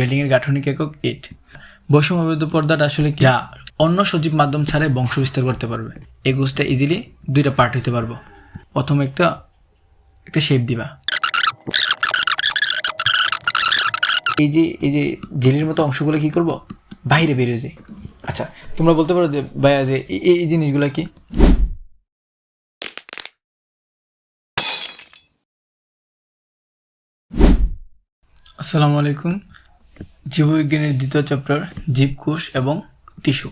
বিল্ডিংয়ের গাঠনিক একক ইট। বৈষম্যবিদ্ধ পর্দাটা আসলে? যা অন্য সজীব মাধ্যম ছাড়াই বংশ বিস্তার করতে পারবে। এই গোষ্ঠটা ইজিলি দুইটা পার্ট হইতে পারব। প্রথম একটা একটা শেপ দিবা। এই যে এই যে জেলির মতো অংশগুলো কি করব? বাইরে বেরিয়ে যায় আচ্ছা তোমরা বলতে পারো যে, ভাইয়া, যে এই জিনিসগুলো কি? আসসালামু আলাইকুম। জীববিজ্ঞানের দ্বিতীয় চ্যাপ্টার, জীবকোষ এবং টিস্যু।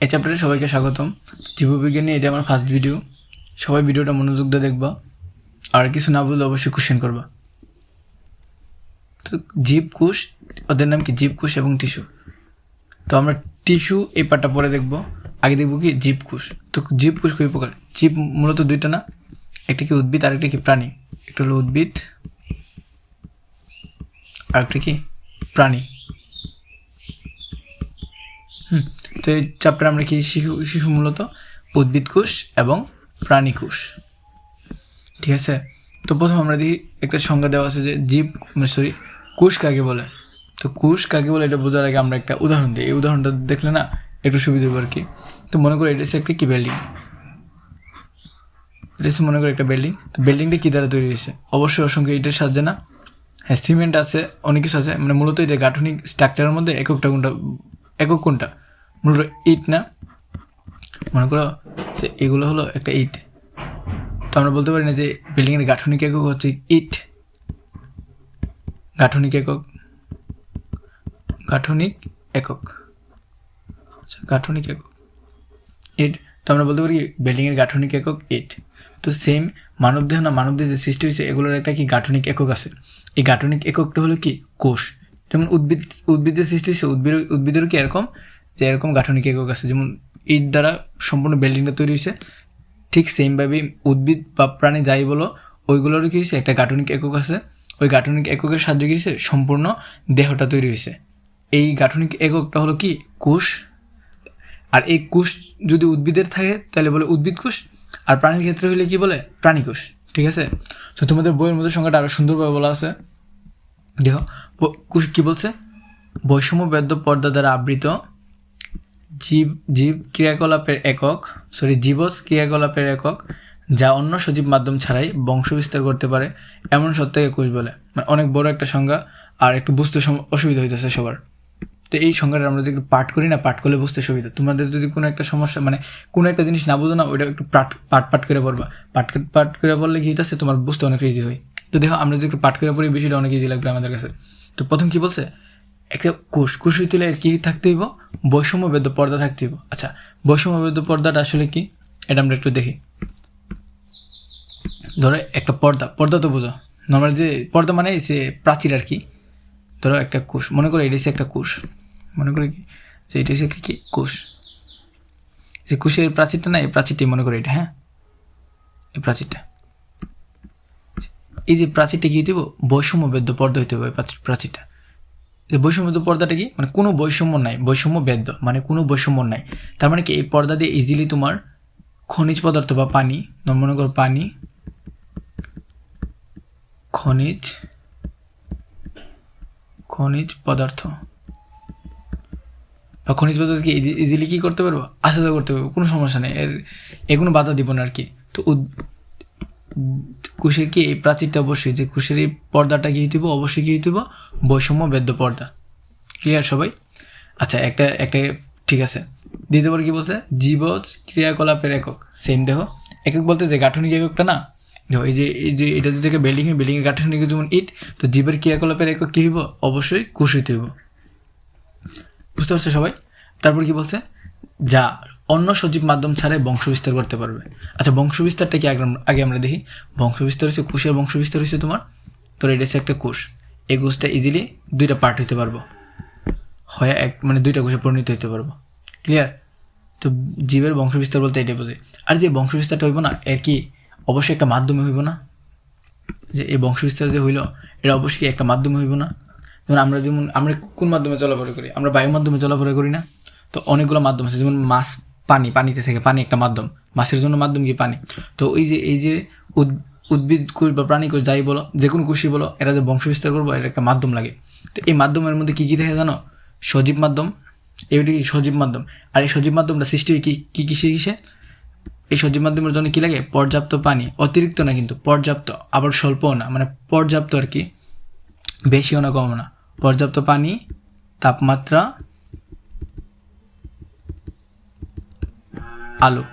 এই চ্যাপ্টারে সবাইকে স্বাগতম। জীববিজ্ঞানী এটা আমার ফার্স্ট ভিডিও সবাই ভিডিওটা মনোযোগ দিয়ে দেখবা। আর কিছু না বুঝলে অবশ্যই কোশ্চেন করবা। তো জীবকোষ, ওদের নাম কি? জীবকোষ এবং টিস্যু। তো আমরা টিস্যু এই পার্টটা পরে দেখব। আগে দেখব কি? জীবকোষ। তো জীবকোষ কই প্রকার জীব মূলত দুইটা না? একটা কি উদ্ভিদ আর একটা কি প্রাণী? একটা হলো উদ্ভিদ আর একটা কি? প্রাণী। তো এই চ্যাপ্টার আমরা কি শিশু শিশু মূলত? উদ্ভিদ কোষ এবং প্রাণী কোষ। ঠিক আছে? তো প্রথম আমরা দেখি একটা সংজ্ঞা দেওয়া আছে যে জীব সরি কোষ কাকে বলে? তো কোষ কাকে বলে এটা বোঝার আগে আমরা একটা উদাহরণ দিই। এই উদাহরণটা দেখলে না একটু সুবিধা হবে আর কি তো মনে করি এটা হচ্ছে একটা কি বিল্ডিং এটা হচ্ছে মনে করি একটা বিল্ডিং তো বিল্ডিংটা কী দ্বারা তৈরি হয়েছে? অবশ্যই অসংখ্য ইটের সাহায্যে না। হ্যাঁ সিমেন্ট আছে, অনেক কিছু আছে। মানে মূলত এটা গাঠনিক স্ট্রাকচারের মধ্যে এককটা কোনটা একক কোনটা? মূলত ইট না? মনে করো যে এগুলো হলো একটা ইট তো আমরা বলতে পারি না যে বিল্ডিংয়ের গাঠনিক একক হচ্ছে ইট গাঠনিক একক গাঠনিক একক। আচ্ছা গাঠনিক একক। ইট তো আমরা বলতে পারি বিল্ডিংয়ের গাঠনিক একক ইট তো সেম মানবদেহ না, মানবদেহ যে সৃষ্টি হয়েছে, এগুলোর একটা কি গাঠনিক একক আছে? এই গাঠনিক এককটা হলো কি? কোষ। যেমন উদ্ভিদ, উদ্ভিদের সৃষ্টি হয়েছে, উদ্ভিদ, উদ্ভিদেরও কি এরকম? যে এরকম গাঠনিক একক আছে, যেমন ইট দ্বারা সম্পূর্ণ বিল্ডিংটা তৈরি হয়েছে। ঠিক সেমভাবে উদ্ভিদ বা প্রাণী যাই বলো, ওইগুলোরও কি হয়েছে? একটা গাঠনিক একক আছে। ওই গাঠনিক এককের সাহায্যে কি হয়েছে? সম্পূর্ণ দেহটা তৈরি হয়েছে। এই গাঠনিক এককটা হলো কি? কোষ আর এই কোষ যদি উদ্ভিদের থাকে, তাহলে বলে উদ্ভিদ কোষ আর প্রাণীর ক্ষেত্রে হলে কি বলে? প্রাণী কোষ ঠিক আছে? তো তোমাদের বইয়ের মধ্যে সংখ্যাটা আরও সুন্দরভাবে বলা আছে। দেখো কি বলছে? বৈষম্য বেদ্য পর্দা দ্বারা আবৃত জীব জীব ক্রিয়াকলাপের একক সরি জীবজ ক্রিয়াকলাপের একক, যা অন্য সজীব মাধ্যম ছাড়াই বংশ বিস্তার করতে পারে, এমন সত্ত্বে কোষ বলে। মানে অনেক বড় একটা সংজ্ঞা, আর একটু বুঝতে অসুবিধা হইতেছে সবার। তো এই সংজ্ঞাটা আমরা যদি পাঠ করি না, পাঠ করলে বুঝতে সুবিধা। তোমাদের যদি কোনো একটা সমস্যা মানে কোনো একটা জিনিস না বুঝো না, ওইটা একটু পাঠ পাঠ পাঠ করে পড়বা। পাঠ পাঠ করে পড়লে কি হইতেছে? তোমার বুঝতে অনেক ইজি হয়। তো দেখো, আমরা যদি পাঠ করে পড়ি, বিষয়টা অনেক ইজি লাগবে আমাদের কাছে। তো প্রথম কি বলছে? একটা কোষ কোষ হইতে হলে কি থাকতে হইব? বৈষম্যবেদ্য পর্দা থাকতে হইব। আচ্ছা বৈষম্যবেদ্য পর্দাটা আসলে কি? এটা আমরা একটু দেখি। ধরো একটা পর্দা পর্দা তো বোঝো। নর্মাল যে পর্দা মানে সে প্রাচীর আর কি। ধরো একটা কোষ মনে করো এটা একটা কোষ মনে করি কি? যে এটা হচ্ছে কি? কোষ যে কোষের প্রাচীরটা না, এই প্রাচীরটাই মনে করি এটা হ্যাঁ? এই প্রাচীরটা। এই যে প্রাচীরটা কি হইব? বৈষম্যবেদ্য পর্দা হইতে হবে প্রাচীরটা। এই বৈষম্যবেদ্য পর্দাটা কি? মানে কোনো বৈষম্য নাই, বৈষম্য বেদ্য মানে কোনো বৈষম্য নাই। তার মানে কি, এই পর্দা দিয়ে ইজিলি তোমার খনিজ পদার্থ বা পানি মনে করো পানি, খনিজ খনিজ পদার্থ, বা খনিজ পদার্থ কি ইজিলি কি করতে পারব? আসাদা করতে পারব, কোনো সমস্যা নেই। এর এ কোনো বাধা দিব না আর কি। তো কুশের কি এই প্রাচীরটা অবশ্যই, যে কুশের এই পর্দাটা কি হইতেব অবশ্যই কি হইতেব বৈষম্য বেদ্য পর্দা। ক্লিয়ার সবাই? আচ্ছা একটা একটা, ঠিক আছে। দ্বিতীয়বার কি বলছে? জীবজ ক্রিয়াকলাপের একক। সেম দেখো। একক বলতে যে গাঠনিক এককটা না? দেখো, এই যে এই যে, এটা যদি বিল্ডিং বিল্ডিংয়ের গাঠনিক যেমন ইট, তো জীবের ক্রিয়াকলাপের একক কী হইব? অবশ্যই কুশ হইতে হইব। বুঝতে পারছ সবাই? তারপর কি বলছে? যা অন্য সজীব মাধ্যম ছাড়াই বংশ বিস্তার করতে পারবে। আচ্ছা বংশ বিস্তারটা কি আগে আমরা- দেখি। বংশ বিস্তার হচ্ছে কোষের বংশ বিস্তার হচ্ছে তোমার? তোর এটা হচ্ছে একটা কোষ। এই কোষটা ইজিলি দুইটা পার্ট হইতে পারব। হয় এক মানে দুইটা কোষে পরিণত হইতে পারব। ক্লিয়ার তো জীবের বংশ বিস্তার বলতে এটাই বোঝে আর যে বংশ বিস্তারটা হইব না, এর কি অবশ্যই একটা মাধ্যমে হইব না? যে এই বংশ বিস্তার যে হইল, এটা অবশ্যই একটা মাধ্যমে হইব না? যেমন আমরা যেমন আমরা কোন মাধ্যমে চলাফেরা করি? আমরা বায়ু মাধ্যমে চলাফেরা করি না। তো অনেকগুলো মাধ্যম আছে। যেমন মাছ পানি, পানিতে থেকে পানি একটা মাধ্যম, মাছের জন্য মাধ্যম কি পানি? তো এই যে এই যে উদ- উদ্ভিদ কোষ বা প্রাণী কোষ যাই বলো যে কোনো কোষই বলো এটা যে বংশ বিস্তার করব এটা একটা মাধ্যম লাগে। তো এই মাধ্যমের মধ্যে কী কী থাকে জানো? সজীব মাধ্যম, এগুলি কি সজীব মাধ্যম? আর এই সজীব মাধ্যমটা সৃষ্টি হয় কী কী কিসে কিসে? এই সজীব মাধ্যমের জন্য কী লাগে? পর্যাপ্ত পানি, অতিরিক্ত না কিন্তু পর্যাপ্ত, আবার স্বল্পও না মানে পর্যাপ্ত আর কি, বেশিও না, কমও না। পর্যাপ্ত পানি, তাপমাত্রা আলো।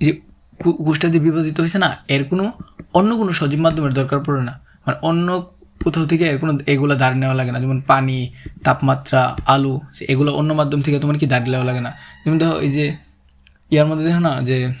যে কু- কোষটা যে বিভাজিত হয়েছে না, এর কোনো অন্য কোনো সজীব মাধ্যমের দরকার পড়ে না। মানে অন্য কোথাও থেকে এর কোনো এগুলো দাঁড় নেওয়া লাগে না, যেমন পানি, তাপমাত্রা, আলু এগুলো অন্য মাধ্যম থেকে তোমার কি দাঁড় নেওয়া লাগে না? যেমন দেখো এই যে, ইয়ার মধ্যে দেখো না যে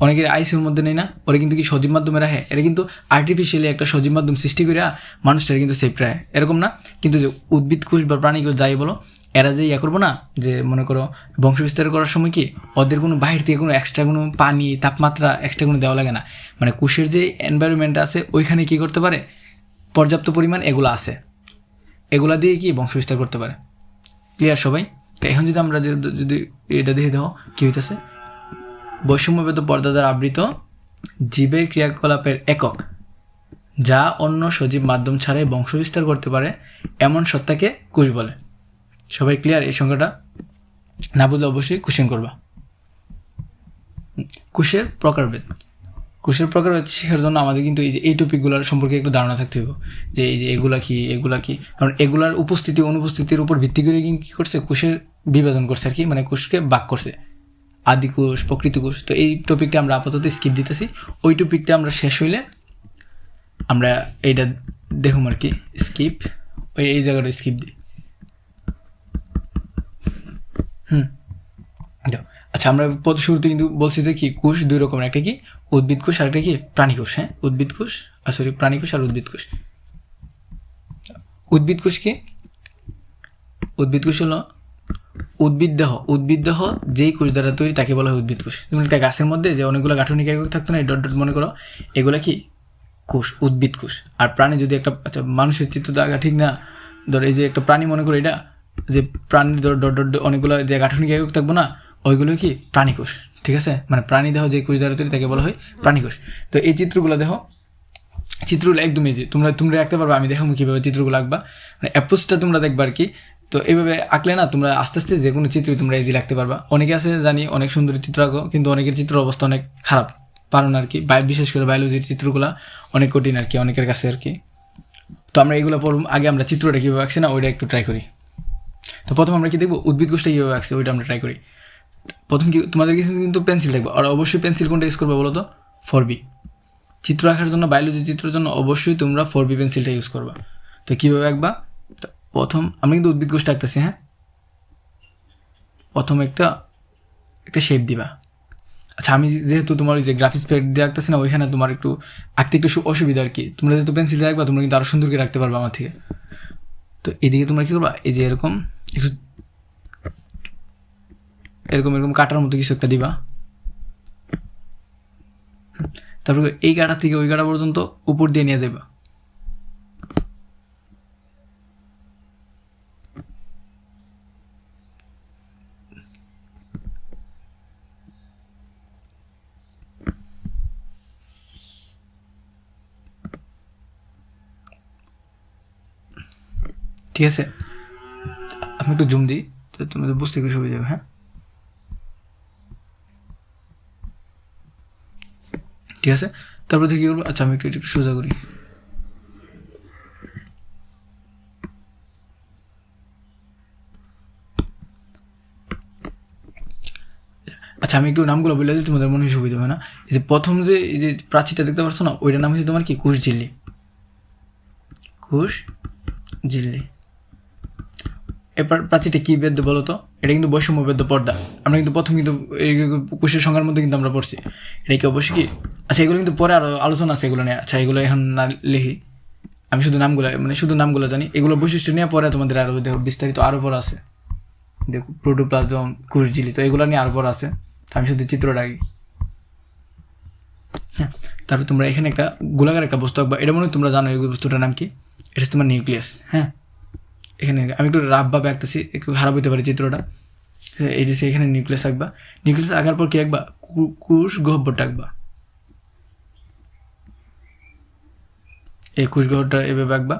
অনেকের আইসিউর মধ্যে নেই না, ওরা কিন্তু কি সজীব মাধ্যমে রাখে? এটা কিন্তু আর্টিফিশিয়ালি একটা সজীব মাধ্যম সৃষ্টি করে মানুষটা কিন্তু সেফ রাখে। এরকম না? কিন্তু যে উদ্ভিদ কোষ বা প্রাণী যাই বলো, এরা যে ইয়া করব না, যে মনে করো বংশ বিস্তার করার সময় কি ওদের কোনো বাহির থেকে কোনো এক্সট্রা কোনো পানি, তাপমাত্রা এক্সট্রা কোনো দেওয়া লাগে না। মানে কোষের যে এনভায়রনমেন্ট আছে, ওইখানে কি করতে পারে? পর্যাপ্ত পরিমাণ এগুলো আছে। এগুলা দিয়ে কি বংশ বিস্তার করতে পারে? ক্লিয়ার সবাই? তো এখন যদি আমরা যদি- এটা দেখে দেখো, কী হইতেছে? বৈষম্যবেদ পর্দা দ্বারা আবৃত জীবের ক্রিয়াকলাপের একক, যা অন্য সজীব মাধ্যম ছাড়াই বংশবিস্তার করতে পারে, এমন সত্তাকে কোষ বলে। সবাই ক্লিয়ার এই সংখ্যাটা না বুঝলে অবশ্যই কোশ্চেন করবা। কোষের প্রকারভেদ। কোষের প্রকারভেদ শেখার জন্য? আমাদের কিন্তু এই যে এই টপিকগুলোর সম্পর্কে একটু ধারণা থাকতে হবে। যে এই যে এগুলা কি এগুলা কি? কারণ এগুলার উপস্থিতি, অনুপস্থিতির উপর ভিত্তি করে কী করছে? কোষের বিভাজন করছে আর কি মানে কোষকে বাক করছে। আদি কোষ, প্রকৃতি কোষ, তো এই টপিকটা আমরা আপাতত স্কিপ দিতেছি। ওই টপিকটা আমরা শেষ হইলে আমরা এইটা দেখুম আর কি স্কিপ ওই, এই জায়গাটা স্কিপ দিই হুম। আচ্ছা আমরা শুরুতে কিন্তু বলছি যে কি, কোষ দুই রকমের, একটা কি উদ্ভিদ কোষ আর একটা কি প্রাণী কোষ হ্যাঁ? উদ্ভিদ কোষ আর সরি প্রাণী কোষ আর উদ্ভিদ কোষ। উদ্ভিদ কোষ কি? উদ্ভিদ কোষ হলো উদ্ভিদ দেহ উদ্ভিদ দেহ যেই কোষ দ্বারা তৈরি তাকে বলা হয় উদ্ভিদ কোষ। যেমন একটা গাছের মধ্যে যে অনেকগুলো গাঠনিক একক থাকতো না ডট ডট মনে করো, এগুলো কি? কোষ, উদ্ভিদ কোষ। আর প্রাণী যদি একটা আচ্ছা মানুষের চিত্র আগা ঠিক না, ধর এই যে একটা প্রাণী মনে করো এটা, যে প্রাণীর ধর ডট ডট অনেকগুলো যে গাঠনিক একক থাকব না, ওইগুলো কি? প্রাণী কোষ, ঠিক আছে? মানে প্রাণী দেহ যে কোষ দ্বারা তৈরি তাকে বলা হয় প্রাণী কোষ। তো এই চিত্রগুলো দেখো চিত্রগুলো একদম ইজি তোমরা তোমরা আঁকতে পারবে, আমি দেখো কীভাবে চিত্রগুলো আঁকবা। মানে অ্যাপ্রোচটা তোমরা দেখবা আর কি তো এইভাবে আঁকলে না তোমরা আস্তে আস্তে যে কোনো চিত্রই তোমরা ইজি লাগতে পারবা। অনেকে আছে জানি অনেক সুন্দর চিত্র আঁকো, কিন্তু অনেকের চিত্র অবস্থা অনেক খারাপ। পারো না আর কি বিশেষ করে বায়োলজির চিত্রগুলো অনেক কঠিন আর কি অনেকের কাছে আর কি তো আমরা এগুলো পর আগে আমরা চিত্রটা কীভাবে আঁকছি না, ওইটা একটু ট্রাই করি। তো প্রথম আমরা কি দেখব? উদ্ভিদ কোষটা কীভাবে আঁকছে, ওইটা আমরা ট্রাই করি। প্রথম কি তোমাদের কাছে কিন্তু পেন্সিল থাকবে আর অবশ্যই পেন্সিল কোনটা ইউজ করবে বলো তো? ফোর বি চিত্র আঁকার জন্য বায়োলজি চিত্রের জন্য অবশ্যই তোমরা ফোর বি পেন্সিলটা ইউজ করবা। তো কীভাবে আঁকবা? প্রথম আমি কিন্তু উদ্ভিদ কোষটা আঁকতেছি হ্যাঁ? প্রথম একটা একটা শেপ দিবা। আচ্ছা আমি যেহেতু তোমার ওই যে গ্রাফিক্স প্যাড দিয়ে আঁকতেছি না, ওইখানে তোমার একটু আঁকতে একটু অসুবিধা আর কি। তোমরা যেহেতু পেন্সিল দিয়ে আঁকবা, তোমরা কিন্তু আরও সুন্দর করে রাখতে পারবে আমার থেকে। তো এদিকে তোমরা কী করবা? এই যে এরকম, একটু এরকম এরকম কাটার মতো কিছু একটা দিবা। তারপরে এই গাড়া থেকে ওই গাড়া পর্যন্ত উপর দিয়ে নিয়ে যাবা ঠিক আছে? আমি একটু জুম দিই তোমাদের বুঝতে একটু সুবিধা হবে হ্যাঁ? ঠিক আছে? তারপর থেকে কী করব? আচ্ছা আমি একটু একটু সোজা করি। আচ্ছা আমি একটু নামগুলো বলে দিই, তোমাদের মনে সুবিধা হবে না? এই যে প্রথম যে, এই যে প্রাচীরটা দেখতে পাচ্ছ না, ওইটার নাম হচ্ছে তোমার কি? কুশ ঝিল্লি কুশ ঝিল্লি এবার প্রাচীরটা কী বেদ্য বলো তো এটা কিন্তু বৈষম্য বেদ্য পর্দা। আমরা কিন্তু প্রথম কিন্তু কোষের সংখ্যার মধ্যে কিন্তু আমরা পড়ছি। এটা কি অবশ্যই কি? আচ্ছা এগুলো কিন্তু পরে আরও আলোচনা আছে এগুলো নিয়ে। আচ্ছা এগুলো এখন না লিখি। আমি শুধু নামগুলো মানে শুধু নামগুলো জানি। এগুলো বৈশিষ্ট্য নিয়ে পরে তোমাদের আরও দেখো, বিস্তারিত আরও পর আছে। দেখো, প্রোটোপ্লাজম কুশঝিলি তো এগুলো নিয়ে আরও পর আছে। আমি শুধু চিত্রটা আঁকি। হ্যাঁ তারপর তোমরা এখানে একটা গোলাকার একটা বস্তু আঁকবা। এটা মনে হয় তোমরা জানো এই বস্তুটার নাম কি? এটা তোমার নিউক্লিয়াস। হ্যাঁ এখানে আমি একটু রাফভাবে আঁকতেছি, একটু খারাপ হইতে পারে চিত্রটা। এই যে এখানে নিউক্লিয়াস আঁকবা। নিউক্লিয়াস আঁকার পর কি আঁকবা? কুশ গহ্বরটা আঁকবা। এই কোষগহ্বরটা এভাবে আঁকবা।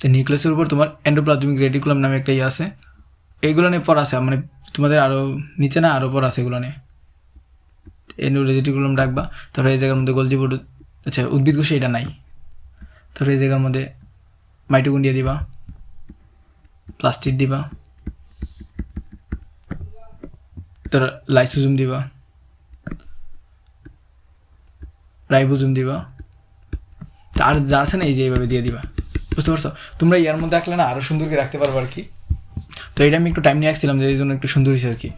তো নিউক্লিয়াসের উপর তোমার এন্ডোপ্লাজমিক রেডিকুলাম নামে একটা ইয়ে আছে। এইগুলো নিয়ে পর আছে মানে তোমাদের আরও নিচে না আরও পর আছে এগুলো নিয়ে। এন্ডো রেটিকুলাম রাখবা তারপরে এই জায়গার মধ্যে গোলজি আচ্ছা উদ্ভিদ কোষে এটা নাই। তারপরে এই জায়গার মধ্যে মাইটোকন্ডিয়া দিবা। প্লাস্টিক দিবা। তোর লাইসোজুম দিবা। রাইবোজুম দিবা। আর যা আছে না এই যে এইভাবে দিয়ে দিবা। বুঝতে পারছ? তোমরা ইয়ার মধ্যে আঁকলে না আরও সুন্দর করে রাখতে পারব আর কি। তো এটা আমি একটু টাইম নিয়ে আসছিলাম যে এই জন্য একটু সুন্দর হয়েছে আর কি।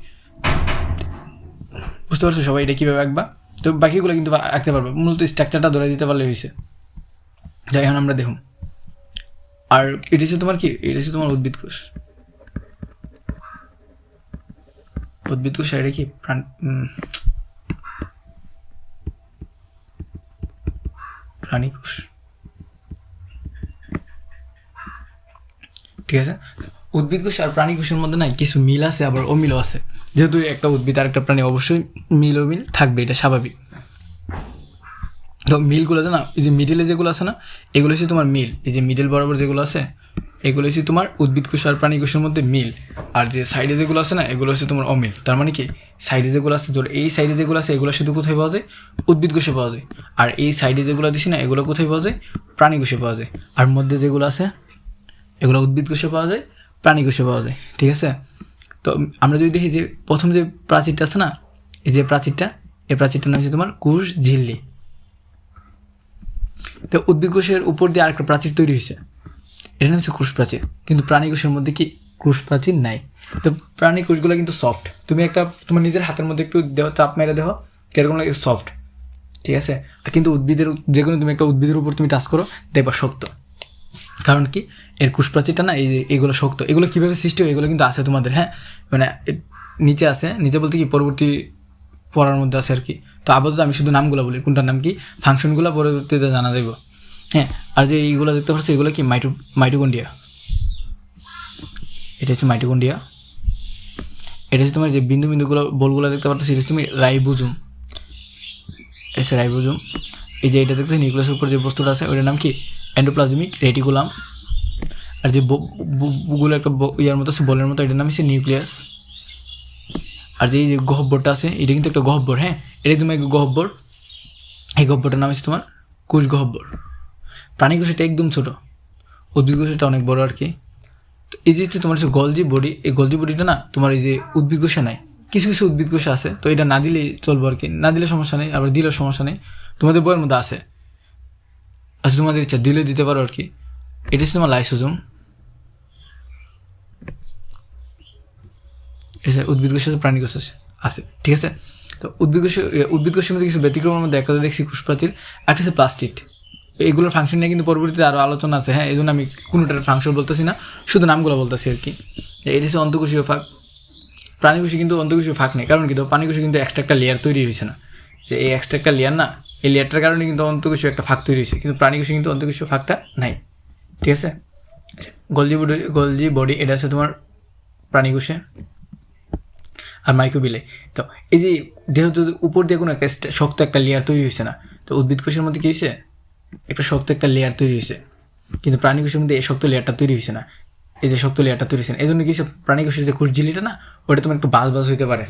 বুঝতে পারছ সবাই এটা কীভাবে আঁকবা? তো বাকিগুলো কিন্তু আঁকতে পারবে। মূলত স্ট্রাকচারটা ধরে দিতে পারলে হয়েছে। যাই এখন আমরা দেখুন। আর এটা হচ্ছে তোমার কি? এটা হচ্ছে তোমার উদ্ভিদ কোষ। উদ্ভিদ কোষ এটা কি? প্রাণ প্রাণী কোষ। ঠিক আছে? উদ্ভিদ কোষ আর প্রাণী কোষের মধ্যে না কিছু মিল আছে, আবার অমিলও আছে। যেহেতু একটা উদ্ভিদ আর একটা প্রাণী অবশ্যই মিল অমিল থাকবে, এটা স্বাভাবিক। তো মিলগুলো আছে না, এই যে মিডিলে যেগুলো আছে না, এগুলো হচ্ছে তোমার মিল। এই যে মিডিল বরাবর যেগুলো আছে, এগুলো হচ্ছে তোমার উদ্ভিদ কোষ আর প্রাণী কোষের মধ্যে মিল। আর যে সাইডে যেগুলো আছে না, এগুলো হচ্ছে তোমার অমিল। তার মানে কি? সাইডে যেগুলো আছে, ধর এই সাইডে যেগুলো আছে, এগুলো শুধু কোথায় পাওয়া যায়? উদ্ভিদ কোষে পাওয়া যায়। আর এই সাইডে যেগুলো দিছি না, এগুলো কোথায় পাওয়া যায়? প্রাণী কোষে পাওয়া যায়। আর মধ্যে যেগুলো আছে, এগুলো উদ্ভিদ কোষে পাওয়া যায়, প্রাণী কোষে পাওয়া যায়। ঠিক আছে? তো আমরা যদি দেখি যে প্রথম যে প্রাচীরটা আছে না, এই যে প্রাচীরটা, এই প্রাচীরটার নাম হচ্ছে তোমার কোষ ঝিল্লি। তো উদ্ভিদ কোষের উপর দিয়ে আরেকটা প্রাচীর তৈরি হয়েছে। এটা নাম হচ্ছে কোষ প্রাচীর কিন্তু প্রাণী কোষের মধ্যে কি কোষ প্রাচীর নাই? তো প্রাণী কোষগুলো কিন্তু সফট তুমি একটা, তোমার নিজের হাতের মধ্যে একটু দেহ, চাপ মেরে দেহ, কীরকম লাগে? সফট ঠিক আছে? কিন্তু উদ্ভিদের যে কোনো তুমি একটা উদ্ভিদের উপর তুমি টাচ করো, দেখবা শক্ত। কারণ কি? এর কোষ প্রাচীরটা না, এই যে এগুলো শক্ত। এগুলো কীভাবে সৃষ্টি হয়? এগুলো কিন্তু আছে তোমাদের হ্যাঁ? মানে নিচে আছে। নিচে বলতে কি পরবর্তী পড়ার মধ্যে আছে আর কি। তো আপাতত আমি শুধু নামগুলো বলি, কোনটার নাম কি? ফাংশনগুলো পরবর্তীতে জানা যাইব। হ্যাঁ আর যে এইগুলো দেখতে পাচ্ছ, এগুলো কি? মাইটো মাইটোকন্ডিয়া এটা হচ্ছে মাইটোকন্ডিয়া এটা হচ্ছে তোমার যে বিন্দু বিন্দুগুলো বলগুলো দেখতে পাচ্ছ, সেটা তুমি রাইবোজুম। এসে রাইবোজুম। এই যে এটা দেখতে নিউক্লিয়াসের উপর যে বস্তুটা আছে ওটার নাম কি? Endoplasmic reticulum. আর যে ব- ব- গুলো একটা ইয়ার মতো আছে, বলের মতো, এটার নাম হচ্ছে নিউক্লিয়াস। আর যে এই যে গহব্বরটা আছে, এটা কিন্তু একটা গহব্বর হ্যাঁ? এটা তোমার একটা গহব্বর এই গহব্বরটার নাম হচ্ছে তোমার কোষ গহব্বর প্রাণী কোষ এটা একদম ছোটো। উদ্ভিদ কোষ এটা অনেক বড় আর কি। তো এই যে হচ্ছে তোমার হচ্ছে গলজি বডি, এই গলজি বডিটা না তোমার এই যে উদ্ভিদ কোষে নাই। কিছু কিছু উদ্ভিদ কোষে আছে, তো এটা না দিলেই চলবো আর কি। না দিলে সমস্যা নেই, আবার দিলেও সমস্যা নেই। তোমাদের বইয়ের মধ্যে আছে। আচ্ছা তোমাদের ইচ্ছা, দিলে দিতে পারো আর কি। এটা হচ্ছে তোমার লাইসোজোম। এসে উদ্ভিদ কোষ আছে প্রাণী কোষ আছে ঠিক আছে? তো উদ্ভিদ কোষ উদ্ভিদ কোষের মধ্যে কিছু ব্যতিক্রমের মধ্যে একটা দেখছি কোষপ্রাচীর একটা হচ্ছে প্লাস্টিক এগুলোর ফাংশন নিয়ে কিন্তু পরবর্তীতে আরও আলোচনা আছে হ্যাঁ? এই জন্য আমি কোনোটার ফাংশন বলতেছি না, শুধু নামগুলো বলতেছি আর কি। এটা হচ্ছে অন্তকোষীয় ফাঁক, প্রাণী কোষে কিন্তু অন্তকোষীয় ফাঁক নেই। কারণ কিন্তু তো প্রাণী কোষে কিন্তু এক্সট্রা একটা লেয়ার তৈরি হয়েছে না। যে এই এক্সট্রা একটা লেয়ার না, এই লেয়ারটার কারণে কিন্তু অন্তকোষীয় একটা ফাঁক তৈরি হয়েছে। কিন্তু প্রাণী কোষে কিন্তু অন্তকোষীয় ফাঁকটা নাই, ঠিক আছে? আচ্ছা গলজি বডি গলজি বডি, এটা আছে তোমার প্রাণী কোষে। আর মাইক্রোবিলে তো এই যে যেহেতু উপর দিয়ে কোনো একটা শক্ত একটা লেয়ার তৈরি হয়েছে না, তো উদ্ভিদ কোষের মধ্যে কী হয়েছে? একটা শক্ত একটা লেয়ার তৈরি হয়েছে। কিন্তু প্রাণী কোষের মধ্যে এই শক্ত লেয়ারটা তৈরি হয়েছে না। এই যে শক্ত লেয়ারটা তৈরি হয়েছে না এই জন্য কি প্রাণী কোষের যে কোষ ঝিল্লিটা না, ওটা তোমার একটু বাজ বাজ হইতে পারে।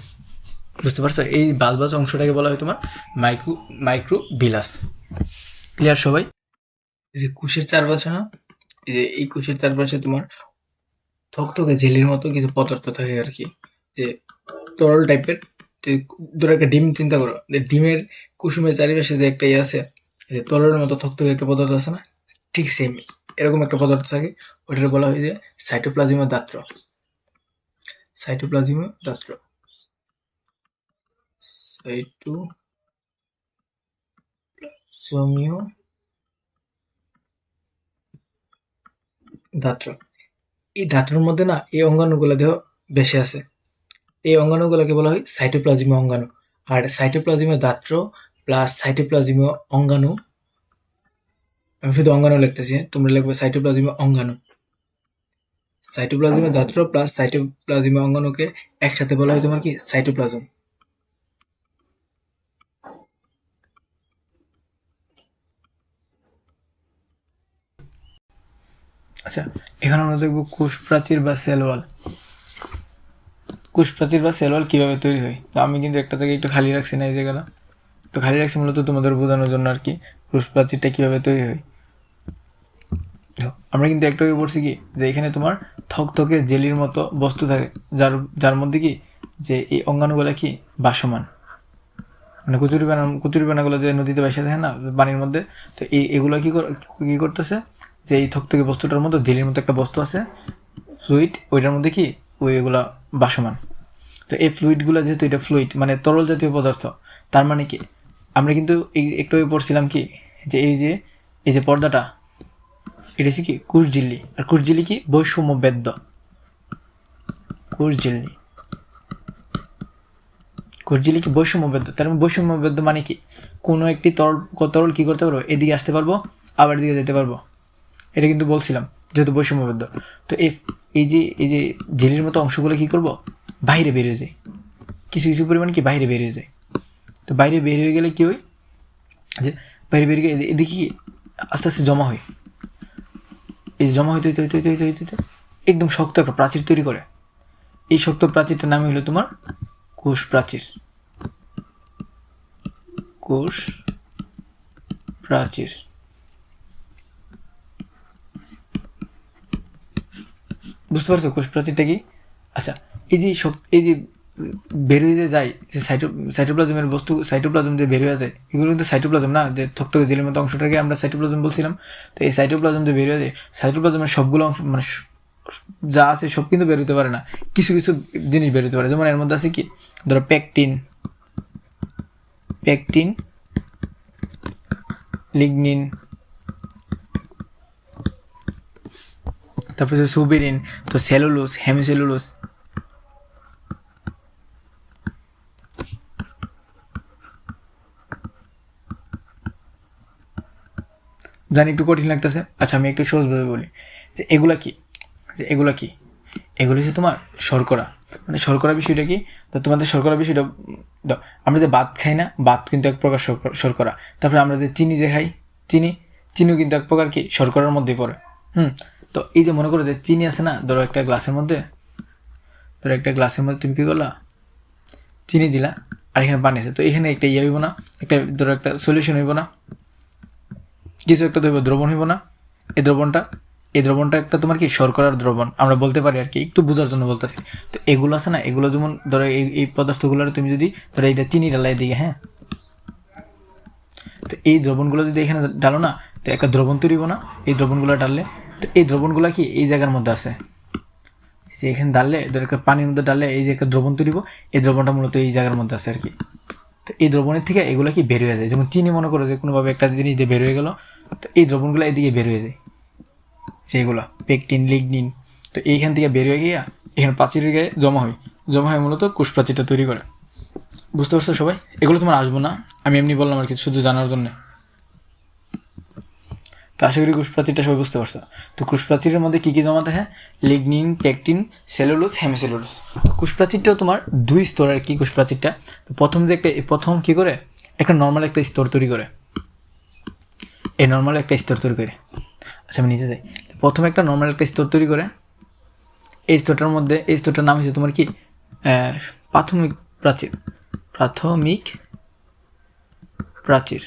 বুঝতে পারছ? এই বাজ বাজ অংশটাকে বলা হয় তোমার মাইক্রো মাইক্রো বিলাস ক্লিয়ার সবাই? এই যে কোষের চারপাশে না, এই যে এই কোষের চারপাশে তোমার থকথকে ঝিলির মতো কিছু পদার্থ থাকে আর কি। যে তরল টাইপের ধরো একটা ডিম, চিন্তা করো যে ডিমের কুসুমের চারিপাশে যে একটা ইয়ে আছে যে তরলের মতো থকথকে একটা পদার্থ আছে না, ঠিক সেম এরকম একটা পদার্থ থাকে, ওটাকে বলা হয় যে সাইটোপ্লাজমীয় দাত্র। সাইটোপ্লাজমীয় দাত্র। সাইটোপ্লাজমীয় দাত্র। এই দাত্রর মধ্যে না, এই অঙ্গাণুগুলো দেহ বেশি আছে। এই অঙ্গাণুগুলোকে বলা হয় সাইটোপ্লাজমীয় অঙ্গাণু। আর সাইটোপ্লাজমীয় দাত্র প্লাস সাইটোপ্লাজমীয় অঙ্গাণু। আমি শুধু অঙ্গাণু লিখতেছি, তোমরা লিখবে সাইটোপ্লাজমীয় অঙ্গাণু। সাইটোপ্লাজমীয় দাত্র প্লাস সাইটোপ্লাজমীয় অঙ্গাণুকে একসাথে বলা হয় তোমার কি? সাইটোপ্লাজম আচ্ছা এখানে আমরা দেখব কোষ প্রাচীর বা সেল ওয়াল কোষ প্রাচীর বা সেল ওয়াল কীভাবে তৈরি হয়? তো আমি কিন্তু একটা জায়গায় একটু খালি রাখছি না এই জায়গাটা। তো খালি রাখছি মূলত তোমাদের বোঝানোর জন্য আর কি কোষ প্রাচীরটা কীভাবে তৈরি হয়। আমরা কিন্তু একটা পড়ছি কি, যে এখানে তোমার থকথকে জেলির মতো বস্তু থাকে, যার যার মধ্যে কি, যে এই অঙ্গাণুগুলো কি, বাসমান। মানে কচুরি বানা, কচুরি বানাগুলো যে নদীতে ভেসে থাকে না, পানির মধ্যে, তো এই, এগুলো কি কি করতেছে, যে এই থক থকথকে বস্তুটার মধ্যে জেলির মতো একটা বস্তু আছে সুইট ওইটার মধ্যে কি ওই এগুলা বাসমান। তো এই ফ্লুইডগুলো যেহেতু এটা ফ্লুইড মানে তরল জাতীয় পদার্থ, তার মানে কি? আমরা কিন্তু একটু পড়ছিলাম কি? যে এই যে এই যে পর্দাটা, এটা কি? কুশঝিল্লি। আর কুশঝিল্লি কি? বৈষম্য বেদ্য। কুশঝিল্লি। কুশঝিল্লি কি বৈষম্য বেদ্য? তার মানে বৈষম্য বেদ্য মানে কি? কোনো একটি তরল তরল কি করতে পারব? এদিকে আসতে পারব, আবার এদিকে যেতে পারব। এটা কিন্তু বলছিলাম। যেহেতু বৈষম্যবদ্ধ। তো এই এই যে এই যে জেলির মতো অংশগুলো কি করব? বাইরে বেরিয়ে যায়। কিছু কিছু পরিমাণ কি বাইরে বেরিয়ে যায়। তো বাইরে বের হয়ে গেলে কি হয়? যে বাইরে বেরিয়ে গেলে এদিকে আস্তে আস্তে জমা হয়। এই জমা হইতে হইতে হইতে হইতে হইতে হইতে একদম শক্ত একটা প্রাচীর তৈরি করে। এই শক্ত প্রাচীরটার নাম হলো তোমার কোষ প্রাচীর। কোষ প্রাচীর। বুঝতে পারছ কোষ প্রাচীরটা কি? আচ্ছা এই যে এই যে বের যে যায়, যে সাইটো সাইটোপ্লাজমের বস্তু সাইটোপ্লাজম যে বের হয়ে যায়, এগুলো কিন্তু সাইটোপ্লাজম না, যে থকথকে জেলের মতো অংশটাকে আমরা সাইটোপ্লাজম বলছিলাম। তো এই সাইটোপ্লাজম যে বের হয়ে যায় সাইটোপ্লাজমের সবগুলো অংশ মানে যা আছে সব কিন্তু বের হতে পারে না। কিছু কিছু জিনিস বের হতে পারে, যেমন এর মধ্যে আছে কি? ধরো প্যাকটিন প্যাকটিন লিগনিন তারপর হচ্ছে সুবেরিন, তো সেলুলোস হেমিসেলুলোস জানি একটু কঠিন লাগতেছে। আচ্ছা আমি একটু সহজভাবে বলি। যে এগুলা কি? যে এগুলা কি? এগুলো হচ্ছে তোমার শর্করা। মানে শর্করা বিষয়টা কি? তো তোমাদের শর্করা বিষয়টা আমরা যে ভাত খাই না, ভাত কিন্তু এক প্রকার শর্করা- শর্করা। তারপরে আমরা যে চিনি যে খাই, চিনি, চিনিও কিন্তু এক প্রকার কি? শর্করার মধ্যে পড়ে। হুম? তো এই যে মনে করো যে চিনি আছে না, ধরো একটা গ্লাসের মধ্যে, ধরো একটা গ্লাসের মধ্যে তুমি কী করলা? চিনি দিলা, আর এখানে পানি আছে। তো এখানে একটা ইয়ে হইব না, একটা ধরো একটা সলিউশন হইব না। কিছু একটা ধরবো দ্রবণ হইব না। এই দ্রবণটা এই দ্রবণটা একটা তোমার কি শর্করার দ্রবণ, আমরা বলতে পারি আর কি, একটু বোঝার জন্য বলতেছি। তো এগুলো আছে না, এগুলো যেমন ধরো এই এই পদার্থগুলোর তুমি যদি ধরো এইটা চিনি ডালাই দিকে হ্যাঁ? তো এই দ্রবণগুলো যদি এখানে ডালো না, তো একটা দ্রবণ তৈরি না, এই দ্রবণগুলো ডাললে তো এই দ্রবণগুলো কি এই জায়গার মধ্যে আছে? যে এখানে ডাললে একটা পানির মধ্যে ডাললে এই যে একটা দ্রবণ তৈরি এই দ্রবণটা মূলত এই জায়গার মধ্যে আছে আর কি। তো এই দ্রবণের থেকে এগুলো কি বের হয়ে যায়? যেমন চিনি মনে করো যে কোনোভাবে একটা জিনিস দিয়ে বের হয়ে গেল, তো এই দ্রবণগুলো এদিকে বের হয়ে যায়। সেইগুলো পেকটিন লিগনিন তো এইখান থেকে বের হয়ে গিয়া এখানে প্রাচীরের গায়ে জমা হয়। জমা হয় মূলত কোষ প্রাচীরটা তৈরি করে। বুঝতে পারছ সবাই? এগুলো তোমার আসব না। আমি এমনি বললাম আর কি, শুধু জানার জন্য। তো আশা করি কুষপ্রাচীরটা সবাই বুঝতে পারছ। তো কুষপ্রাচীরের মধ্যে কী কী জমা থাকে লিগনিন, পেকটিন সেলুলোস হেমিসেলুলোস তো কোষ প্রাচীরটাও তোমার দুই স্তরের কি কোষ প্রাচীরটা তো প্রথম যে একটা প্রথম কী করে? একটা নর্মাল একটা স্তর তৈরি করে। এই নর্মাল একটা স্তর তৈরি করে। আচ্ছা আমি নিচে যাই। প্রথমে একটা নর্মাল একটা স্তর তৈরি করে। এই স্তরটার মধ্যে এই স্তরটার নাম হচ্ছে তোমার কি? প্রাথমিক প্রাচীর। প্রাথমিক প্রাচীর।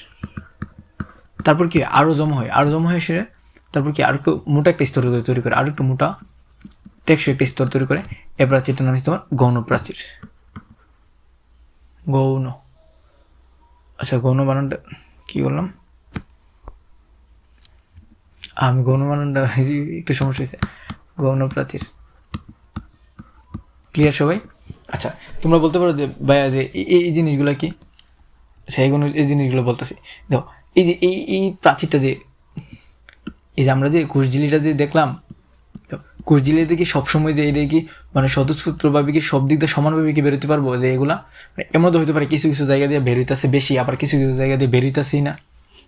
তারপর কি আরও জমা হয় আরও জমা হয়ে সেটা তারপর কি আর একটু মোটা একটা স্তর তৈরি- করে, আর একটু মোটা, টেকসই একটা স্তর তৈরি করে। এই প্রাচীরটার নাম হচ্ছে তোমার গৌণ প্রাচীর। গৌণ। আচ্ছা গৌণ বানানটা কী করলাম আমি, গৌণ বানানটা, একটু সমস্যা হয়েছে। গৌণ প্রাচীর। ক্লিয়ার সবাই? আচ্ছা তোমরা বলতে পারো যে ভাইয়া যে এই- এই এই জিনিসগুলো কি? আচ্ছা এইগুলো এই জিনিসগুলো বলতেছি। দেখো এই যে, এই এই প্রাচীরটা যে, এই যে আমরা যে কুশঝিলিটা যে দেখলাম, তো কুশঝিলি দেখি সবসময় যে এটা কি মানে স্বতঃস্ফূর্তভাবে কি সব দিক দিয়ে সমানভাবে কি বেরোতে পারব? যে এগুলা মানে এমন তো হতে পারে কিছু কিছু জায়গা দিয়ে বেরোইতেছে বেশি, আবার কিছু কিছু জায়গা দিয়ে বেরোইতেছেই না।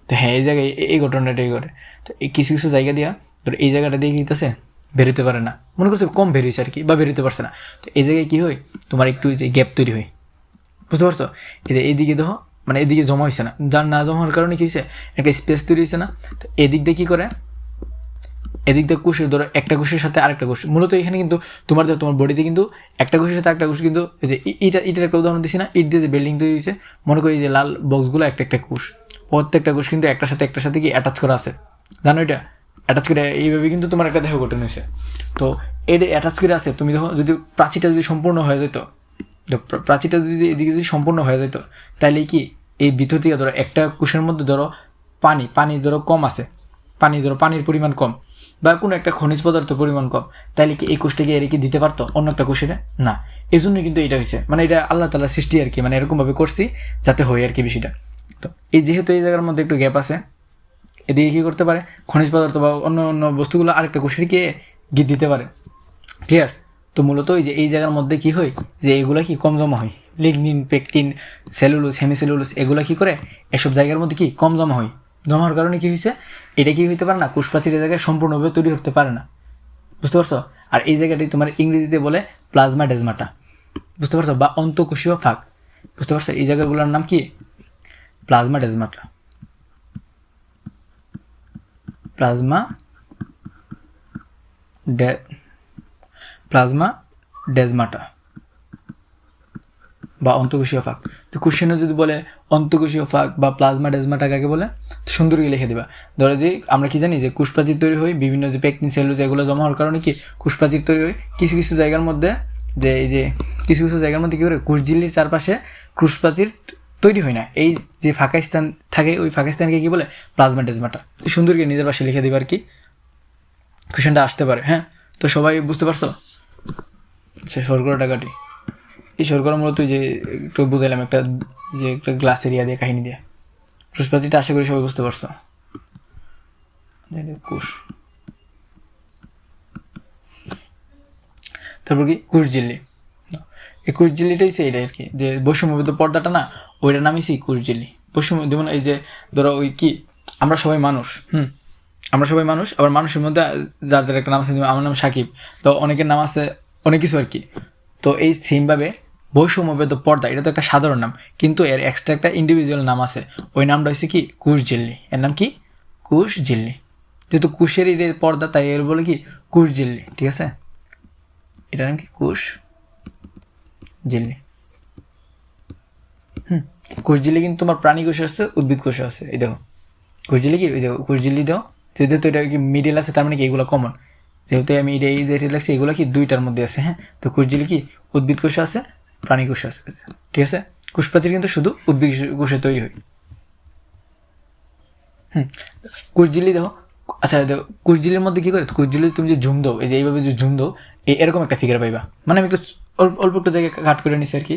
তো হ্যাঁ এই জায়গায়, এই- ঘটনাটাই করে তো এই কিছু কিছু জায়গা দিয়া ধরো এই জায়গাটা দিয়ে কিতেছে বেরোতে পারে না। মনে করছে কম বেরিয়েছে আর কি, বা বেরোতে পারছে না। তো এই জায়গায় কী হয়? তোমার একটু যে গ্যাপ তৈরি হয়। বুঝতে পারছ? এই এইদিকে দেখো মানে এদিকে জমা হয়েছে না। যার না জমা হওয়ার কারণে কী হয়েছে একটা স্পেস তৈরি হয়েছে না। তো এদিক দিয়ে কী করে? এদিক দিয়ে কোষের ধরো একটা কোষের সাথে আরেকটা কোষ। মূলত এখানে কিন্তু তোমার তোমার বডিতে কিন্তু একটা কোষের সাথে একটা কোষ কিন্তু এই যে ইটা ইটার একটা উদাহরণ দিছি না, ইট দিয়ে যে বিল্ডিং তৈরি হয়েছে মনে করি যে লাল বক্সগুলো একটা একটা কোষ। প্রত্যেকটা কোষ কিন্তু একটার সাথে একটার সাথে কি অ্যাটাচ করা আছে? জানো এটা? অ্যাটাচ করে এইভাবে কিন্তু তোমার একটা দেহ গঠন হয়েছে তো এটা অ্যাটাচ করে আছে। তুমি দেখো, যদি প্রাচীরটা যদি সম্পূর্ণ হয়ে যেত প্রাচীরটা যদি এদিকে যদি সম্পূর্ণ হয়ে যেত তাহলে কি এই ভিতর থেকে ধরো একটা কোষের মধ্যে ধরো পানি পানি ধরো কম আছে, পানি ধরো পানির পরিমাণ কম বা কোনো একটা খনিজ পদার্থের পরিমাণ কম তাহলে কি এই কোষটাকে এর কি দিতে পারতো অন্য একটা কোষে না। এই জন্যই কিন্তু এটা হয়েছে মানে এটা আল্লাহ তালার সৃষ্টি আর কি মানে এরকমভাবে করছি যাতে হয় আর কি বেশিটা তো এই যেহেতু এই জায়গার মধ্যে একটু গ্যাপ আছে, এদিকে কী করতে পারে? খনিজ পদার্থ বা অন্য অন্য বস্তুগুলো আরেকটা কোষের গিয়ে গিয়ে দিতে পারে। ক্লিয়ার তো মূলত ওই যে, এই জায়গার মধ্যে কি হয় যে এগুলা কি কম জমা হয়? লিগনিন পেকটিন সেলুলোস হেমিসেলুলোস এগুলা কি করে? এসব জায়গার মধ্যে কি কম জমা হয়? জমা হওয়ার কারণে কি হয়েছে? এটা কি হইতে পারে না? কোষপ্রাচীর এই জায়গায় সম্পূর্ণভাবে তৈরি হতে পারে না। বুঝতে পারছ? আর এই জায়গাটি তোমার ইংরেজিতে বলে প্লাজমা ডেজমাটা। বুঝতে পারছ? বা অন্তকোষীয় ফাঁক। বুঝতে পারছ? এই জায়গাগুলোর নাম কি? Plasmodesmata. Plasma plasmodesmata বা অন্তকোষীয় ফাঁক। তো কোশ্চেনে যদি বলে অন্তকোষীয় ফাঁক বা প্লাজমা, ডেজমাটা কাকে বলে? সুন্দর করে লিখে দেবা। ধরো যে আমরা কি জানি যে কুশপ্রাচীর তৈরি হয় বিভিন্ন যে পেকনিন সেলুজ এগুলো জমা হওয়ার কারণে কি কুশপ্রাচীর তৈরি হয় কিছু কিছু জায়গার মধ্যে যে, এই যে কিছু কিছু জায়গার মধ্যে কী করে? কুশঝিল্লির চারপাশে কুশপ্রাচীর তৈরি হয় না। এই যে ফাঁকা স্থান থাকে, ওই ফাঁকা স্থানকে কি বলে? Plasmodesmata. সুন্দর করে নিজের পাশে লিখে দিবা আর কি। কোশ্চেনটা আসতে পারে হ্যাঁ? তো সবাই বুঝতে পারছ? আচ্ছা শর্করা টাকাটি এই শর্করা মূলত যে একটু বুঝাইলাম একটা, যে একটা গ্লাস এরিয়া দিয়ে, কাহিনী দিয়ে। পুষ্পাচিটা আশা করি সবাই বুঝতে পারছ। কুশ। তারপর কি? কুশ জিল্লি। এই কুশ জিল্লিটাই হচ্ছে এটা আর কি, যে বৈষম্যবিত পর্দাটা না ওইটার নামই সেই কুশ জিল্লি। বৈষম্য যেমন এই যে, ধরো ওই কি, আমরা সবাই মানুষ, হুম? আমরা সবাই মানুষ, আবার মানুষের মধ্যে, যার যার একটা নাম আছে আমার নাম সাকিব, তো অনেকের নাম আছে অনেক কিছু আর কি। তো এই সেমভাবে বৈষম্যবেদ পর্দা, এটা তো একটা সাধারণ নাম, কিন্তু এর এক্সট্রা একটা ইন্ডিভিজুয়াল নাম আছে। ওই নামটা হচ্ছে কি? কুশ জিল্লি এর নাম কি? কুশ জিল্লি যেহেতু কুশের এটা পর্দা, তাই এর বলে কি? কুশ জিল্লি ঠিক আছে? এটার নাম কি? কুশ জিল্লি হুম। কুশ জিল্লি কিন্তু তোমার প্রাণী কোষে আছে উদ্ভিদ কোষে আছে এই দেখো। কুশ জিল্লি কি? এই দেখো কুশ জিল্লি দাও যেহেতু এটা কি মিডিল আছে, তার মানে কি এগুলো কমন যেহেতু আমি এটা এই যে লাগছে, এগুলো কি দুইটার মধ্যে আছে হ্যাঁ? তো কুশজিলি কি উদ্ভিদ কোষে আছে, প্রাণী কোষে আছে, ঠিক আছে? কোষপ্রাচীর কিন্তু শুধু উদ্ভিদ কোষে তৈরি হয়। হুম কুশজিলি দেখো আচ্ছা দেখো কুশজিলির মধ্যে কি করে কুশজিলি তুমি যে ঝুম দাও, এই যে এইভাবে যে ঝুম দাও এই এরকম একটা ফিগার পাইবা। মানে আমি একটু অল্প একটু জায়গায় কাট করে নিছি আর কি।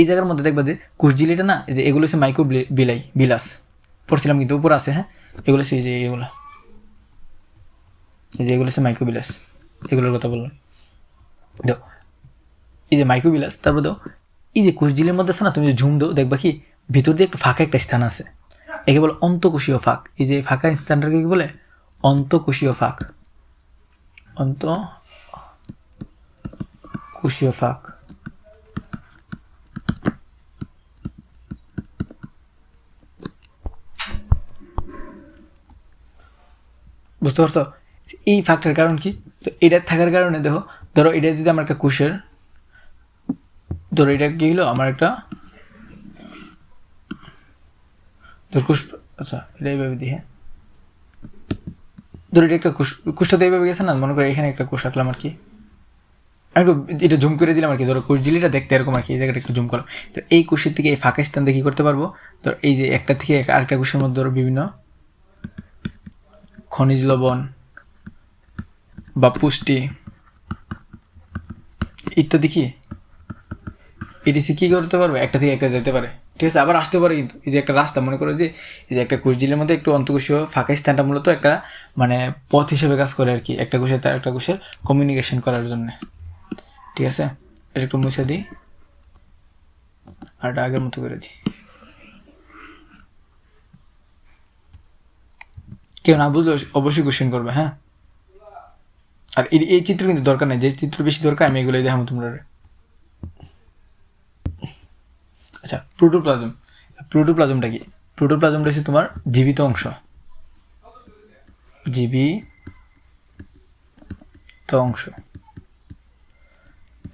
এই জায়গার মধ্যে দেখবা যে কুশজিলিটা না, এই যে এগুলো হচ্ছে মাইক্রো বিলাই বিলাস। পড়ছিলাম কিন্তু উপর আছে হ্যাঁ? এগুলো এই যে এগুলো। এই যে এগুলো হচ্ছে মাইক্রোবিলাস, এগুলোর কথা বললাম। তো এই যে মাইক্রোবিলাস, তারপর তো এই যে কোষঝিলের মধ্যে আছে না, তুমি যে ঝুম দাও, দেখবা কি ভিতর দিয়ে একটু ফাঁকা একটা স্থান আছে। একে বলে অন্তকোষীয় ফাঁক। এই যে ফাঁকা স্থানটাকে কি বলে? অন্তকোষীয় ফাঁক। অন্ত কোষীয় ফাঁক। বুঝতে পারছ? এই ফাঁকটার কারণ কি? তো এটা থাকার কারণে দেখো, ধরো এটা যদি আমার একটা কুশের ধরো এটা কি হলো? আমার একটা, ধর কুশ আচ্ছা এটা এইভাবে দিই হ্যাঁ। ধরো এটা একটা কুশ কুশটা তো এইভাবে গেছে না? মনে করো এখানে একটা কুশ রাখলাম আর কি। একটু এটা জুম করে দিলাম আর কি, ধরো কুশজিলিটা দেখতে এরকম আর কি, এই জায়গাটা একটু জুম করলাম। তো এই কুশের থেকে এই ফাঁকা স্থান দিয়ে কী করতে পারব? ধর এই যে একটা থেকে আরেকটা কুশের মধ্যে ধরো বিভিন্ন খনিজ লবণ বা পুষ্টি ইত্যাদি কি? এটিসি কী করতে পারবে? একটা থেকে একটা যেতে পারে। ঠিক আছে, আবার আসতে পারে কিন্তু। এই যে একটা রাস্তা, মনে করো যে, এই যে একটা কুশজিলের মধ্যে একটু অন্তকোষীয় ফাঁকা স্থানটা মূলত একটা মানে পথ হিসেবে কাজ করে আর কি। একটা কোষের তার একটা কোষের কমিউনিকেশন করার জন্য। ঠিক আছে? এটা একটু মুছে দিই। আর এটা আগের মতো করে দিই। কেউ না বুঝলে অবশ্যই কোশ্চেন করবে হ্যাঁ? আর এই এই চিত্র কিন্তু দরকার নেই, যে চিত্র বেশি দরকার, আমি এগুলোই দেখাবো তোমরা। আচ্ছা প্রোটোপ্লাজম প্রোটোপ্লাজমটা কি? প্রোটোপ্লাজমটা হচ্ছে তোমার জীবিত অংশ। জীবিত অংশ।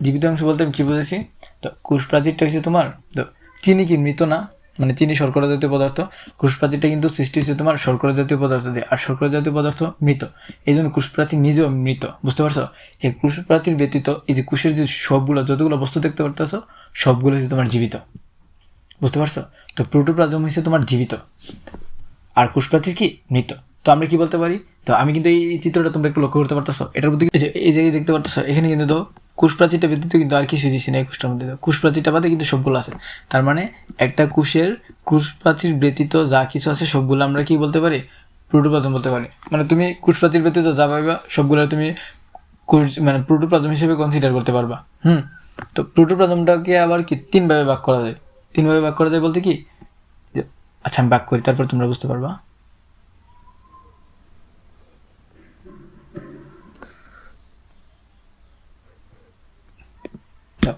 জীবিত অংশ বলতে আমি কী বুঝেছি তো কোষ প্রাচীরটা হচ্ছে তোমার, তো চিনি কি মৃত না? মানে চিনি, শর্করা জাতীয় পদার্থ কুশপ্রাচীরটা কিন্তু সৃষ্টি হচ্ছে তোমার শর্করা জাতীয় পদার্থ দিয়ে। আর শর্করা জাতীয় পদার্থ মৃত। এই জন্য কুশপ্রাচীর নিজেও মৃত, বুঝতে পারছ? এই কুশপ্রাচীর ব্যতীত এই যে কুশের যে সবগুলো, যতগুলো বস্তু দেখতে পারতেছো সবগুলো হচ্ছে তোমার জীবিত। বুঝতে পারছ? তো প্রোটোপ্লাজম হচ্ছে তোমার জীবিত। আর কুশপ্রাচীর কি? মৃত। তো আমরা কি বলতে পারি? তো আমি কিন্তু এই চিত্রটা তোমরা একটু লক্ষ্য করতে পারতেছো। এটার প্রতি এই যে দেখতে পারতেছো, এখানে কিন্তু তো কোষপ্রাচীরটা ব্যতীত কিন্তু আর কিছু দিচ্ছি না এই কোষটার মধ্যে। কোষপ্রাচীরটা বাদে কিন্তু সবগুলো আছে। তার মানে একটা কোষের কোষপ্রাচীর ব্যতীত যা কিছু আছে সবগুলো আমরা কি বলতে পারি? প্রোটোপ্লাজম বলতে পারি। মানে তুমি কোষপ্রাচীর ব্যতীত যা পাইবা, সবগুলো তুমি কোষ মানে প্রোটোপ্লাজম হিসেবে কনসিডার করতে পারবা। হুম? তো প্রোটোপ্লাজমটাকে আবার কি তিনভাবে ভাগ করা যায়? তিনভাবে ভাগ করা যায় বলতে কি? আচ্ছা আমি ভাগ করি, তারপর তোমরা বুঝতে পারবা তো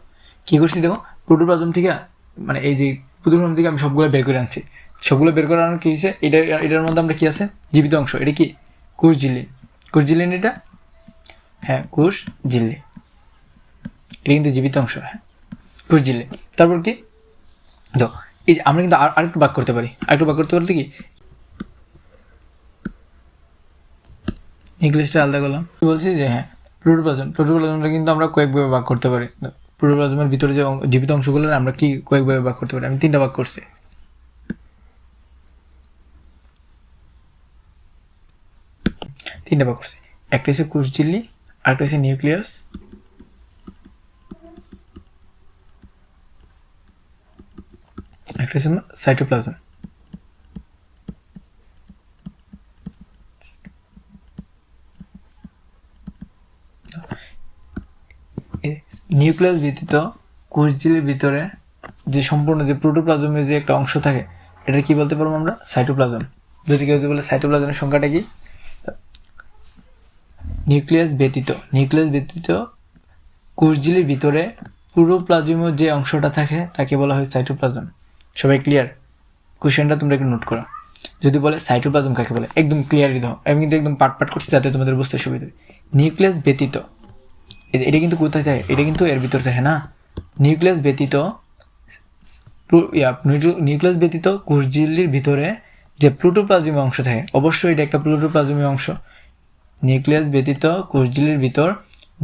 কি করছি দেখো? প্রোটোপ্লাজম থেকে মানে এই যে প্রোটোপ্লাজম থেকে আমি সবগুলো বের করে আনছি। সবগুলো বের করে আনার কি হয়েছে? এটা, এটার মধ্যে আমরা কি আছে? জীবিত অংশ। এটা কি? কোষ ঝিল্লি। কোষ ঝিল্লি এটা? হ্যাঁ কোষ ঝিল্লি। এটা কিন্তু জীবিত অংশ হ্যাঁ। কোষ ঝিল্লি। তারপর কি? তো এই যে আমরা কিন্তু আর, আরেকটু ভাগ করতে পারি। আরেকটু বাক করতে পারতে কি? ইংলিশটা আলাদা করলাম। বলছি যে হ্যাঁ প্রোটোপ্লাজম প্রোটোপ্লাজমটা কিন্তু আমরা কয়েকভাবে ভাগ করতে পারি। প্রোটোপ্লাজমের ভিতরে যে জীবিত অংশগুলো, আমরা কি কয়েকভাবে ভাগ করতে পারি? আমি তিনটা ভাগ করছি। তিনটা ভাগ করছি। একটা হচ্ছে কোষ ঝিল্লি আরেকটা হচ্ছে নিউক্লিয়াস। একটা হচ্ছে সাইটোপ্লাজম। নিউক্লিয়াস ব্যতীত কোষঝিলের ভিতরে যে সম্পূর্ণ যে প্রোটোপ্লাজমের যে একটা অংশ থাকে, এটা কি বলতে পারব আমরা? সাইটোপ্লাজম যদি কেউ যদি বলে সাইটোপ্লাজমের সংখ্যাটা কি? নিউক্লিয়াস ব্যতীত নিউক্লিয়াস ব্যতীত কোষঝিলের ভিতরে প্রোটোপ্লাজমের যে অংশটা থাকে, তাকে বলা হয় সাইটোপ্লাজম সবাই ক্লিয়ার কোশ্চেনটা তোমরা একটু নোট করো। যদি বলে সাইটোপ্লাজম কাকে বলে? একদম ক্লিয়ারই দাও। আমি কিন্তু একদম পাট পাট করছি, যাতে তোমাদের বুঝতে সুবিধা নিউক্লিয়াস ব্যতীত এটা কিন্তু কোথায় থাকে এটা কিন্তু এর ভিতর থাকে না? নিউক্লিয়াস ব্যতীত নিউক্লিয়াস ব্যতীত কোষঝিল্লির ভিতরে যে প্লুটোপ্লাজমীয় অংশ থাকে, অবশ্যই এটা একটা প্লুটোপ্লাজমীয় অংশ। নিউক্লিয়াস ব্যতীত কোষঝিল্লির ভিতর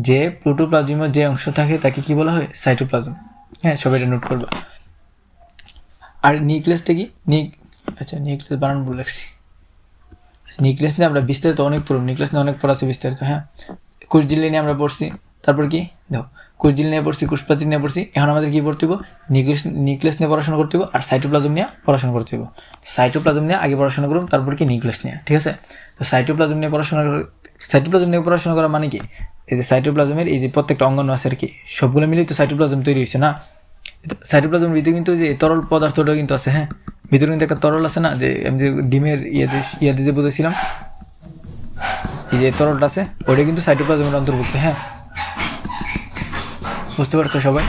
যে প্লুটোপ্লাজমীয় যে অংশ থাকে, তাকে কি বলা হয়? সাইটোপ্লাজম। হ্যাঁ সবাই এটা নোট করবা। আর নিউক্লিয়াসটা কি? আচ্ছা নিউক্লিয়াস বানান ভুল লাগছি। নিউক্লিয়াস নিয়ে আমরা বিস্তারিত অনেক পড়ব। নিউক্লিয়াস নিয়ে অনেক পড়া আছে বিস্তারিত হ্যাঁ? কোষঝিল্লি নিয়ে আমরা পড়ছি। তারপর কি? দেখো কোষঝিল্লি নিয়ে পড়ছি কোষপ্রাচীর নিয়ে পড়ছি, এখন আমাদের কি পড়তে হবে নিউক্লিয়াস নিয়ে পড়াশোনা করতে হবে আর সাইটোপ্লাজম নিয়ে পড়াশোনা করতে হবে সাইটোপ্লাজম নিয়ে আগে পড়াশোনা করুন, তারপর কি নিউক্লিয়াস নিয়ে, ঠিক আছে? তো সাইটোপ্লাজম নিয়ে পড়াশোনা সাইটোপ্লাজম নিয়ে পড়াশোনা করা মানে কি? এই যে সাইটোপ্লাজমের এই যে প্রত্যেকটা অঙ্গাণু আছে আর কি, সবগুলো মিলেই তো সাইটোপ্লাজম তৈরি হয়েছে না? সাইটোপ্লাজমের ভিতরে কিন্তু যে তরল পদার্থটা কিন্তু আছে হ্যাঁ? ভিতরে কিন্তু একটা তরল আছে না, যে আমি যে ডিমের ইয়েতে ইয়াতে যে বুঝেছিলাম এই যে তরলটা আছে ওটা কিন্তু সাইটোপ্লাজমের অন্তর্ভুক্ত হ্যাঁ? বুঝতে পারছ সবাই?